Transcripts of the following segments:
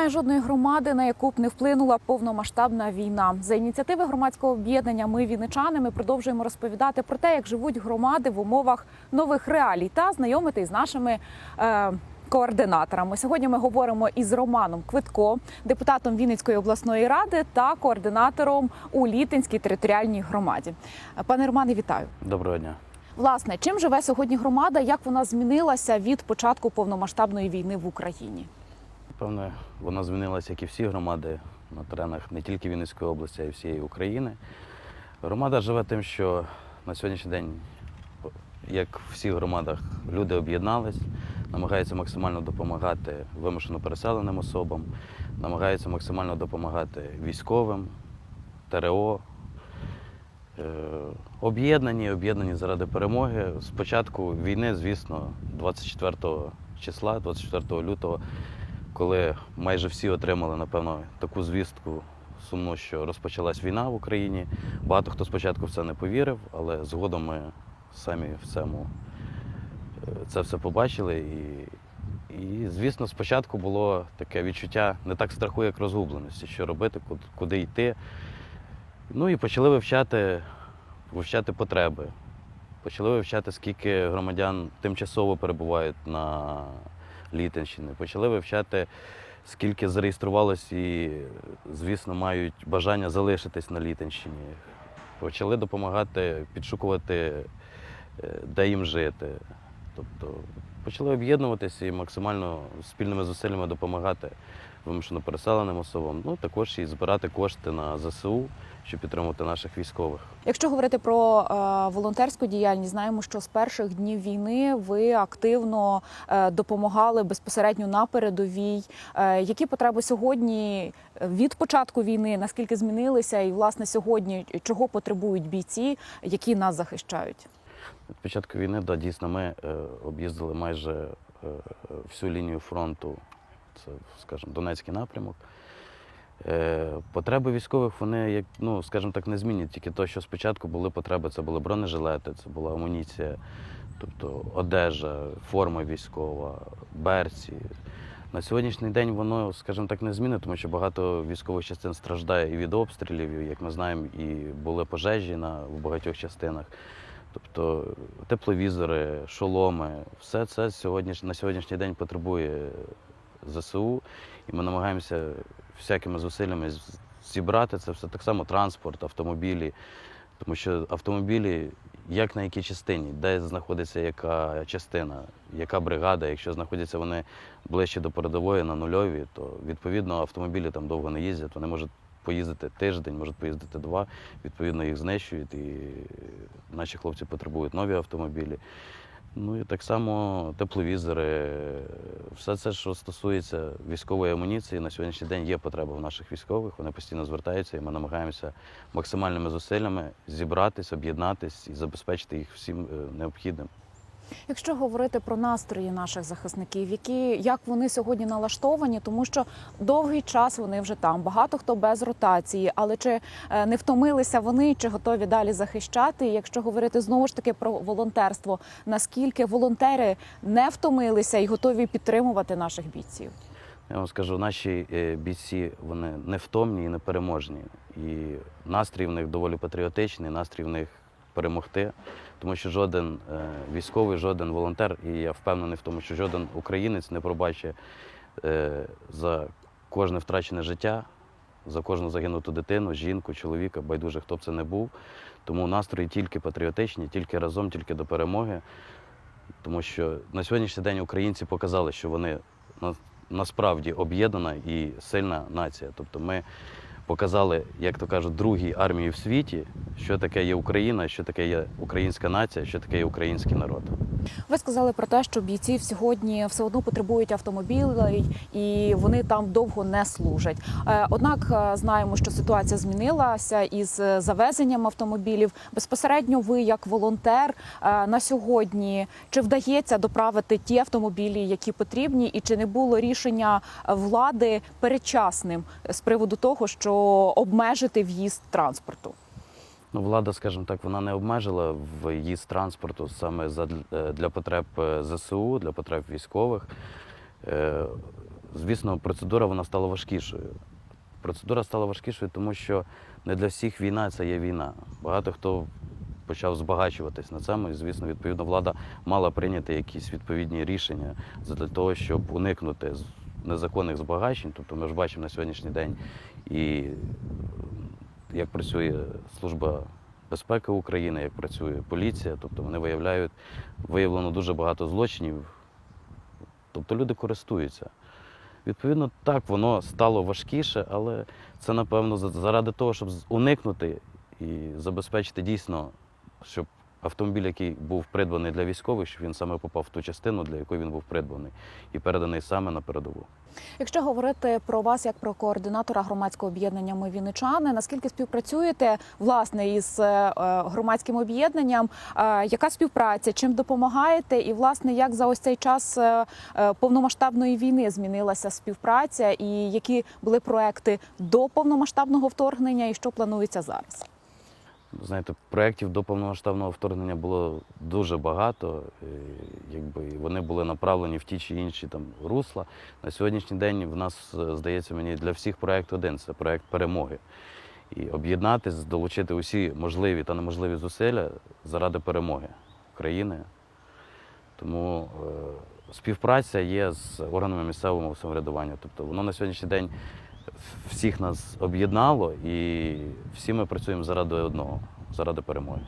Немає жодної громади, на яку б не вплинула повномасштабна війна. За ініціативи громадського об'єднання Ми вінничани ми продовжуємо розповідати про те, як живуть громади в умовах нових реалій та знайомити з нашими. Е- Координаторами сьогодні ми говоримо із Романом Квитко, депутатом Вінницької обласної ради та координатором у Літинській територіальній громаді. Пане Романе, вітаю. Доброго дня. Власне, чим живе сьогодні громада? Як вона змінилася від початку повномасштабної війни в Україні? Певне, вона змінилася, як і всі громади на теренах не тільки Вінницької області, а й всієї України. Громада живе тим, що на сьогоднішній день, як в всіх громадах, люди об'єднались, намагаються максимально допомагати вимушено переселеним особам, намагаються максимально допомагати військовим, ТРО. Е, Об'єднані, об'єднані заради перемоги. З початку війни, звісно, 24 числа, 24 лютого, коли майже всі отримали, напевно, таку звістку сумну, що розпочалась війна в Україні. Багато хто спочатку в це не повірив, але згодом ми самі в цьому е, це все побачили. І, і, звісно, спочатку було таке відчуття не так страху, як розгубленості, що робити, куди, куди йти. Ну і почали вивчати, вивчати потреби. Почали вивчати, скільки громадян тимчасово перебувають на Літинщині. Почали вивчати, скільки зареєструвалось і, звісно, мають бажання залишитись на Літинщині. Почали допомагати, підшукувати, е, де їм жити. Тобто почали об'єднуватися і максимально спільними зусиллями допомагати вимушено переселеним особам, ну також і збирати кошти на ЗСУ, щоб підтримувати наших військових. Якщо говорити про е, волонтерську діяльність, знаємо, що з перших днів війни ви активно е, допомагали безпосередньо на передовій. Е, які потреби сьогодні від початку війни наскільки змінилися, і власне сьогодні чого потребують бійці, які нас захищають? Від початку війни, да, дійсно, ми е, об'їздили майже е, всю лінію фронту, це, скажімо, Донецький напрямок. Е, потреби військових, вони, ну, скажімо так, не змінять. Тільки те, що спочатку були потреби, це були бронежилети, це була амуніція, тобто одежа, форма військова, берці. На сьогоднішній день воно, скажімо так, не змінить, тому що багато військових частин страждає і від обстрілів, як ми знаємо, і були пожежі на, в багатьох частинах. Тобто тепловізори, шоломи, все це сьогодні, на сьогоднішній день потребує ЗСУ, і ми намагаємося всякими зусиллями зібрати це все. Так само транспорт, автомобілі, тому що автомобілі, як на якій частині, де знаходиться яка частина, яка бригада, якщо знаходяться вони ближче до передової на нульові, то відповідно автомобілі там довго не їздять, вони можуть поїздити тиждень, можуть поїздити два, відповідно їх знищують, і наші хлопці потребують нові автомобілі. Ну і так само тепловізори, все це, що стосується військової амуніції, на сьогоднішній день є потреба в наших військових. Вони постійно звертаються, і ми намагаємося максимальними зусиллями зібратись, об'єднатись і забезпечити їх всім е, необхідним. Якщо говорити про настрої наших захисників, які як вони сьогодні налаштовані, тому що довгий час вони вже там, багато хто без ротації, але чи е, не втомилися вони, чи готові далі захищати? Якщо говорити знову ж таки про волонтерство, наскільки волонтери не втомилися і готові підтримувати наших бійців? Я вам скажу, наші е, бійці вони невтомні і непереможні. І настрій в них доволі патріотичний, настрій в них перемогти, тому що жоден е, військовий, жоден волонтер, і я впевнений в тому, що жоден українець не пробачить е, за кожне втрачене життя, за кожну загинуту дитину, жінку, чоловіка, байдуже хто б це не був. Тому настрої тільки патріотичні, тільки разом, тільки до перемоги. Тому що на сьогоднішній день українці показали, що вони насправді об'єднана і сильна нація. Тобто ми показали, як то кажуть, другій армії в світі, що таке є Україна, що таке є українська нація, що таке є український народ. Ви сказали про те, що бійці сьогодні все одно потребують автомобілей і вони там довго не служать. Е, Однак е, знаємо, що ситуація змінилася із е, завезенням автомобілів. Безпосередньо, ви як волонтер на сьогодні чи вдається доправити ті автомобілі, які потрібні, і чи не було рішення влади передчасним з приводу того, що обмежити в'їзд транспорту? Ну, влада, скажімо так, вона не обмежила в'їзд транспорту саме е, для потреб е, ЗСУ, для потреб військових. Е, звісно, процедура вона стала важкішою. Процедура стала важкішою, тому що не для всіх війна це є війна. Багато хто почав збагачуватись на цьому, і, звісно, відповідно, влада мала прийняти якісь відповідні рішення для того, щоб уникнути незаконних збагачень. Тобто ми ж бачимо на сьогоднішній день і як працює служба безпеки України, як працює поліція, тобто вони виявляють, виявлено дуже багато злочинів. Тобто люди користуються. Відповідно, так, воно стало важкіше, але це, напевно, заради того, щоб уникнути і забезпечити дійсно, щоб автомобіль, який був придбаний для військових, він саме попав в ту частину, для якої він був придбаний, і переданий саме на передову. Якщо говорити про вас як про координатора громадського об'єднання Ми Вінничани, наскільки співпрацюєте власне із е, громадським об'єднанням? Е, Яка співпраця? Чим допомагаєте? І власне як за ось цей час е, е, повномасштабної війни змінилася співпраця, і які були проекти до повномасштабного вторгнення, і що планується зараз? Знаєте, проєктів до повномасштабного вторгнення було дуже багато. і, Якби вони були направлені в ті чи інші там русла. На сьогоднішній день в нас, е, здається мені, для всіх проєкт один це проєкт перемоги. І об'єднатись, долучити усі можливі та неможливі зусилля заради перемоги України. Тому е, співпраця є з органами місцевого самоврядування. Тобто воно на сьогоднішній день всіх нас об'єднало, і всі ми працюємо заради одного, заради перемоги.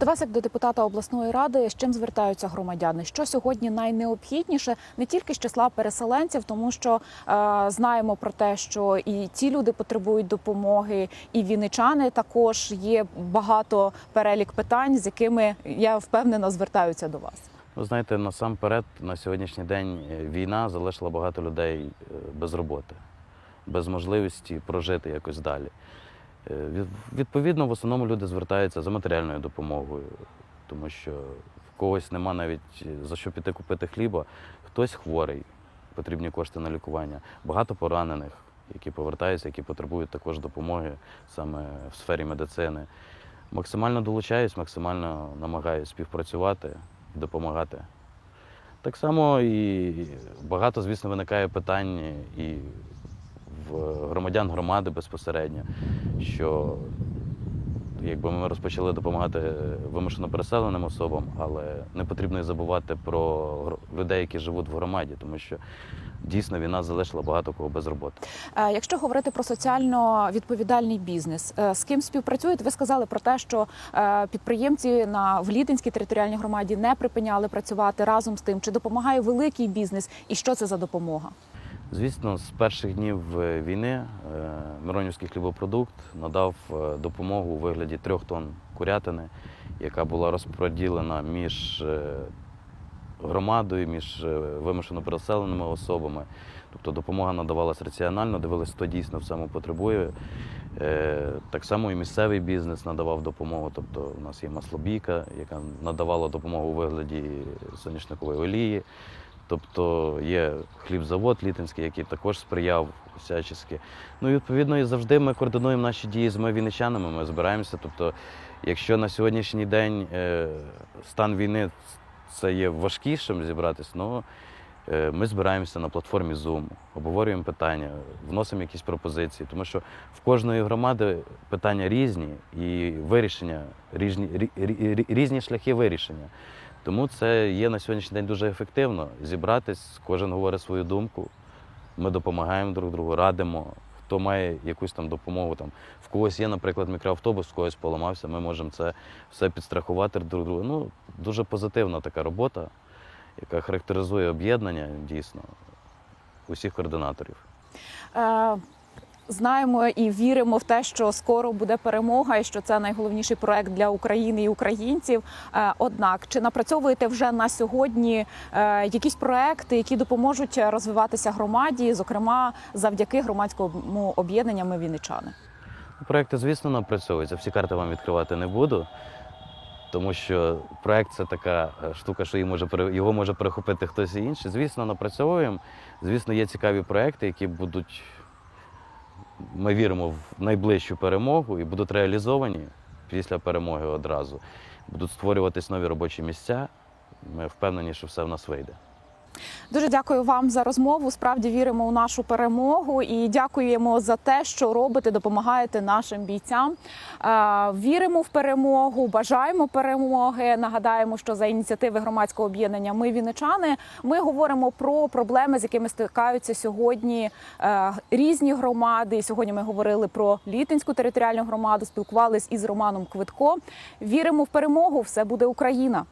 До вас, як до депутата обласної ради, з чим звертаються громадяни? Що сьогодні найнеобхідніше не тільки з числа переселенців, тому що е, знаємо про те, що і ці люди потребують допомоги, і вінничани також є багато перелік питань, з якими я впевнена звертаються до вас. Ви знаєте, насамперед на сьогоднішній день е, війна залишила багато людей е, без роботи, без можливості прожити якось далі. Е, Відповідно, в основному люди звертаються за матеріальною допомогою, тому що в когось нема навіть е, за що піти купити хліба, хтось хворий, потрібні кошти на лікування, багато поранених, які повертаються, які потребують також допомоги саме в сфері медицини. Максимально долучаюсь, максимально намагаюся співпрацювати і допомагати. Так само і багато, звісно, виникає питань і громадян громади безпосередньо, що якби ми розпочали допомагати вимушено переселеним особам, але не потрібно і забувати про людей, які живуть в громаді, тому що дійсно війна залишила багато кого без роботи. Е, Якщо говорити про соціально відповідальний бізнес, е, з ким співпрацюєте? Ви сказали про те, що е, підприємці на в Літинській територіальній громаді не припиняли працювати разом з тим, чи допомагає великий бізнес, і що це за допомога? Звісно, з перших днів е, війни е, Миронівський хлібопродукт надав е, допомогу у вигляді трьох тонн курятини, яка була розподілена між громадою, між вимушено переселеними особами. Тобто допомога надавалася раціонально, дивилися, хто дійсно в цьому потребує. Так само і місцевий бізнес надавав допомогу. Тобто у нас є маслобійка, яка надавала допомогу у вигляді соняшникової олії. Тобто є хлібзавод Літинський, який також сприяв всячески. Ну і відповідно і завжди ми координуємо наші дії з ми вінничанами. Ми збираємося. Тобто, якщо на сьогоднішній день е, стан війни це є важкішим зібратися, ну е, ми збираємося на платформі Zoom, обговорюємо питання, вносимо якісь пропозиції, тому що в кожної громади питання різні і вирішення різні, рі- рі- рі- різні шляхи вирішення. Тому це є на сьогоднішній день дуже ефективно зібратись, кожен говорить свою думку. Ми допомагаємо друг другу, радимо. Хто має якусь там допомогу, там в когось є, наприклад, мікроавтобус, в когось поламався, ми можемо це все підстрахувати друг другу. Ну, дуже позитивна така робота, яка характеризує об'єднання дійсно усіх координаторів. Знаємо і віримо в те, що скоро буде перемога, і що це найголовніший проект для України і українців. Е, Однак, чи напрацьовуєте вже на сьогодні е, якісь проекти, які допоможуть розвиватися громаді, зокрема завдяки громадському об'єднанню «Ми Вінничани»? Проекти, звісно, напрацьовуються. Всі карти вам відкривати не буду, тому що проект це така е, штука, що може, його може перехопити хтось інший. Звісно, напрацьовуємо. Звісно, є цікаві проекти, які будуть, ми віримо, в найближчу перемогу і будуть реалізовані після перемоги одразу. Будуть створюватись нові робочі місця. Ми впевнені, що все в нас вийде. Дуже дякую вам за розмову. Справді віримо у нашу перемогу і дякуємо за те, що робите, допомагаєте нашим бійцям. Е, Віримо в перемогу, бажаємо перемоги. Нагадаємо, що за ініціативи громадського об'єднання Ми віничани ми говоримо про проблеми, з якими стикаються сьогодні е, різні громади. Сьогодні ми говорили про Літинську територіальну громаду, спілкувались із Романом Квитко. Віримо в перемогу. Все буде Україна.